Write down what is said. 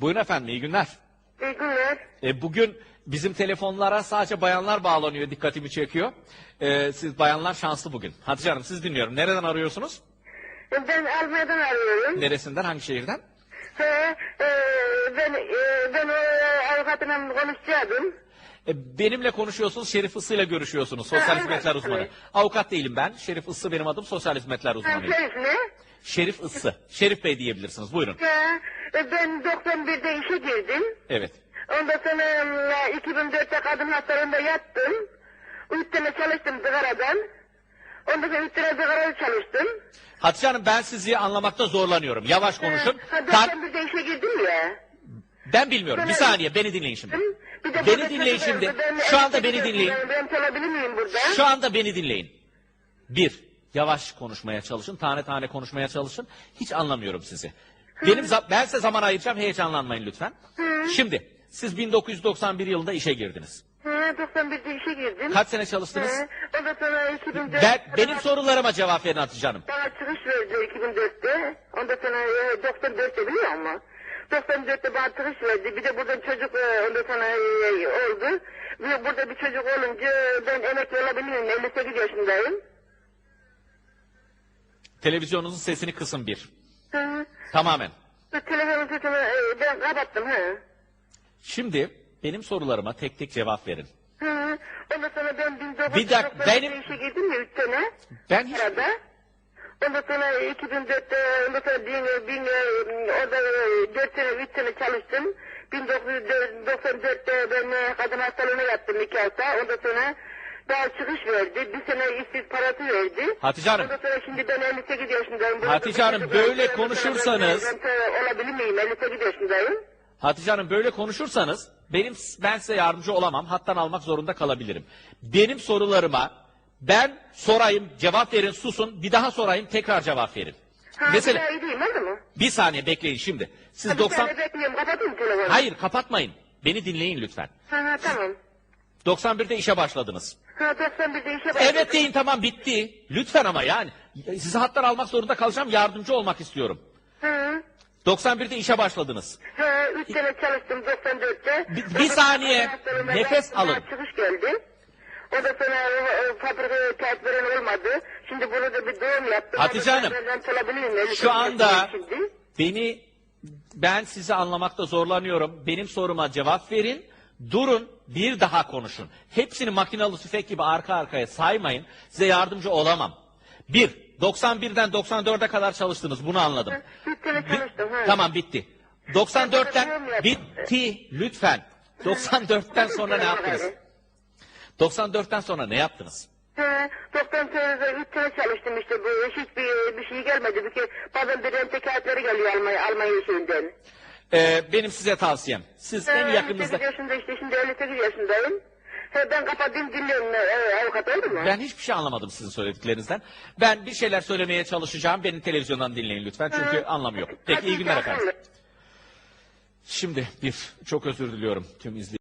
Buyurun efendim iyi günler. İyi günler. E, bugün bizim telefonlara sadece bayanlar bağlanıyor dikkatimi çekiyor. E, siz bayanlar şanslı bugün. Hatice Hanım siz dinliyorum. Nereden arıyorsunuz? Ben Almanya'dan arıyorum. Neresinden hangi şehirden? He, e, ben e, ben o avukatımla konuşacaktım. E, benimle konuşuyorsunuz Şerif Issı ile görüşüyorsunuz. Sosyal Ha, hizmetler evet, uzmanı. evet. Avukat değilim ben. Şerif Issı benim adım sosyal hizmetler uzmanıyım. Şerif ne? Şerif Issı. Şerif Bey diyebilirsiniz. Buyurun. Ha, e, ben 91'de işe girdim. Evet. Ondan sonra e, 2004'te kadın hastalığında yattım. Üç sene çalıştım zıgaradan. Ondan sonra üç sene zıgarada çalıştım. Hatice Hanım ben sizi anlamakta zorlanıyorum. Yavaş konuşun. Ha, Kalp- 91'de işe girdim ya. Ben bilmiyorum. Bir saniye beni dinleyin şimdi. Bir de Beni burada dinleyin çocuk- şimdi. ben Şu anda beni dinleyin. Ben, ben çalabilir miyim burada? Şu anda beni dinleyin. Bir, yavaş konuşmaya çalışın, tane tane konuşmaya çalışın. Hiç anlamıyorum sizi. Benim za- ben size zaman ayıracağım, heyecanlanmayın lütfen. Şimdi, siz 1991 yılında işe girdiniz. Ha, 91'de işe girdim. Kaç sene çalıştınız? He, Ondan sonra 2004. Ben, benim sorularıma cevap verin Hatice Hanım. Bana çıkış verdi 2004'te. Ondan sonra e, 94'te biliyor musun? 94'te bana çıkış verdi. Bir de burada çocuk e, ondan sonra e, oldu. Bir, burada bir çocuk olunca ben emekli olabiliyorum. 58 yaşındayım. Televizyonunuzun sesini kısın bir. Hı. Tamamen. Telefonun sesini e, ben kapattım. Hı. Şimdi benim sorularıma tek tek cevap verin. Hı. Ondan sonra ben 1990'da Bir dakika, benim- işe girdim ya 3 sene. Ben hiç... Arada. Ondan sonra 2004'te ondan sonra bin, bin, orada 4 sene 3 sene çalıştım. 1994'te ben e, kadın hastalığına yattım 2 hafta. Ondan sonra daha çıkış verdi. Bir sene işsiz parası verdi. Hatice Hanım. Ondan sonra şimdi ben 58 yaşındayım. Burada Hatice Hanım, böyle var. konuşursanız- Ben, ben, ben olabilir miyim? 58 yaşındayım. Hatice Hanım böyle konuşursanız benim ben size yardımcı olamam. Hattan almak zorunda kalabilirim. Benim sorularıma ben sorayım, cevap verin, susun. Bir daha sorayım, tekrar cevap verin. Ha, Mesela bir iyi değil mi? bir saniye bekleyin şimdi. Siz Ha, bir 90 saniye bekliyorum. Kapatayım telefonu. Hayır, kapatmayın. Beni dinleyin lütfen. Ha, ha, tamam. 91'de işe başladınız. Ha, 91'de işe başladım. Evet deyin tamam bitti. Lütfen ama yani. Sizi hattan almak zorunda kalacağım. Yardımcı olmak istiyorum. Hı. 91'de işe başladınız. Ha, üç sene çalıştım 94'te. Bir- bir saniye, nefes alın. Çıkış geldi. Ondan sonra e, e, fabrikaya kağıt veren olmadı. Şimdi bunu da bir doğum yaptım. Hatice Hanım, Şu anda Şimdi. beni ben sizi anlamakta zorlanıyorum. Benim soruma cevap verin. Durun bir daha konuşun. Hepsini makinalı tüfek gibi arka arkaya saymayın. Size yardımcı olamam. Bir, 91'den 94'e kadar çalıştınız. Bunu anladım. Çalıştım. Tamam bitti. 94'ten bitti lütfen. 94'ten sonra ne yaptınız? 94'ten sonra ne yaptınız? Ha, 94'te üç sene çalıştım işte. Bu hiçbir bir şey gelmedi. Bir ke- bazen bir rente kağıtları geliyor Almanya, Almanya şeyinden. Ee, benim size tavsiyem. Siz en yakınınızda... 58 yaşında işte şimdi 58 yaşındayım. Ben kapatayım dinliyorum. E, avukat oldu mu? Ben hiçbir şey anlamadım sizin söylediklerinizden. Ben bir şeyler söylemeye çalışacağım. Beni televizyondan dinleyin lütfen. Çünkü anlamı yok. Peki iyi günler efendim. Şimdi bir, çok özür diliyorum tüm izleyicilerden.